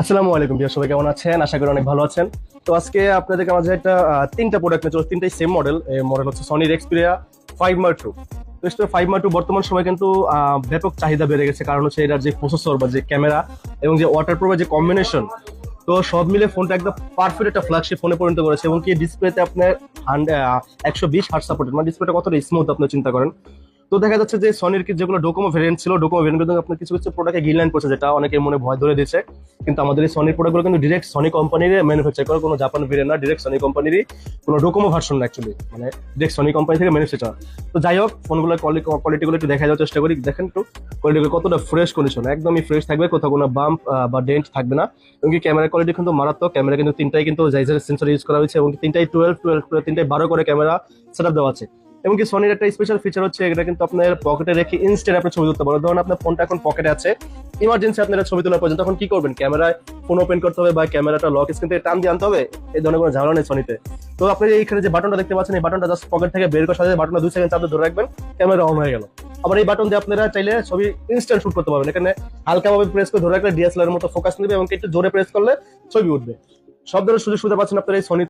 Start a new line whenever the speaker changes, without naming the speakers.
আসসালামু আলাইকুম বিয়ার সবাই কেমন আছেন? আশা করি অনেক ভালো আছেন। তো আজকে আপনাদের মাঝে একটা তিনটা প্রোডাক্ট নিয়ে চলো তিনটাই সেম মডেল মডেল হচ্ছে সনির এক্সপিরিয়া ফাইভ মার টু তো ফাইভ মার টু বর্তমান সময় কিন্তু ব্যাপক চাহিদা বেড়ে গেছে। কারণ হচ্ছে এটার যে প্রসেসর বা যে ক্যামেরা এবং যে ওয়াটার প্রুফের যে কম্বিনেশন তো সব মিলে ফোনটা একদম পারফেক্ট একটা ফ্ল্যাগশিপ ফোনে পরিণত করেছে এবং কি ডিসপ্লেতে আপনার একশো বিশ হার্ট সাপোর্টেড মানে ডিসপ্লেটা কতটা স্মুথ আপনি চিন্তা করেন। তো দেখা যাচ্ছে যে সনির যেগুলো ডোকোমো ভেরিয়েন্ট ছিল ডোকোমো ভেরিয়েন্ট আপনার কিছু কিছু প্রোডাক্টে গিনলাইন করছে, যেটা অনেকের মনে ভয় ধরে দিচ্ছে কিন্তু আমাদের এই সনির প্রোডাক্টগুলো কিন্তু ডিরেক্ট সনি কোম্পানির ম্যানুফ্যাকচার করে, কোনো জাপান ভেরিয়েন্ট না ডিরেক্ট সনি কোম্পানিরই কোনো ডোকোমো ভার্সন না অ্যাকচুয়ালি মানে ডিরেক্ট সনি কোম্পানি থেকে ম্যানুফ্যাকচার তো যাই হোক ফোনগুলোর কোয়ালিটিগুলো একটু দেখা যাওয়ার চেষ্টা করি, দেখেন একটু কোয়ালিটিগুলো কতটা ফ্রেশ কন্ডিশন একদমই ফ্রেশ থাকবে, কোথাও কোনো বাম্প বা ডেন্ট থাকবে না। এবং কি ক্যামেরা কোয়ালিটি কিন্তু মারাত্মক ক্যামেরা কিন্তু তিনটাই কিন্তু জাইজের সেন্সর ইউজ করা হয়েছে এবং তিনটাই টুয়েলভ টুয়েলভ তিনটাই বারো করে ক্যামেরা সেট আপ দেওয়া আছে। এবং কি সনির একটা স্পেশাল ফিচার হচ্ছে, এটা কিন্তু আপনার পকেটে রেখে ইনস্ট্যান্ট আপনি ছবি তুলতে পারেন ধরুন আপনার ফোনটা এখন পকেটে আছে ইমার্জেন্সি আপনারা ছবি তোলার প্রয়োজন, তখন কি করবেন? ক্যামেরায় ফোন ওপেন করতে হবে বা ক্যামেরাটা লক স্ক্রিন থেকে টান দিয়ে আনতে হবে, এই ধরনের কোনো ঝামেলা নেই সনিতে তো আপনি এইখানে যে বাটনটা দেখতে পাচ্ছেন, এই বাটনটা জাস্ট পকেট থেকে বের করার সাথে বাটনটা দুই সেকেন্ড চাপতে ধরে রাখবেন, ক্যামেরা অন হয়ে গেল। আবার এই বাটন দিয়ে আপনারা চাইলে ছবি ইনস্ট্যান্ট শুট করতে পারবেন, এখানে হালকাভাবে প্রেস করে ধরে রাখলে ডিএসএলআর মতো ফোকাস নেবে এবং একটু জোরে প্রেস করলে ছবি উঠবে। সব ধরনের সুযোগ সুবিধা পাচ্ছেন আপনারা এই সনি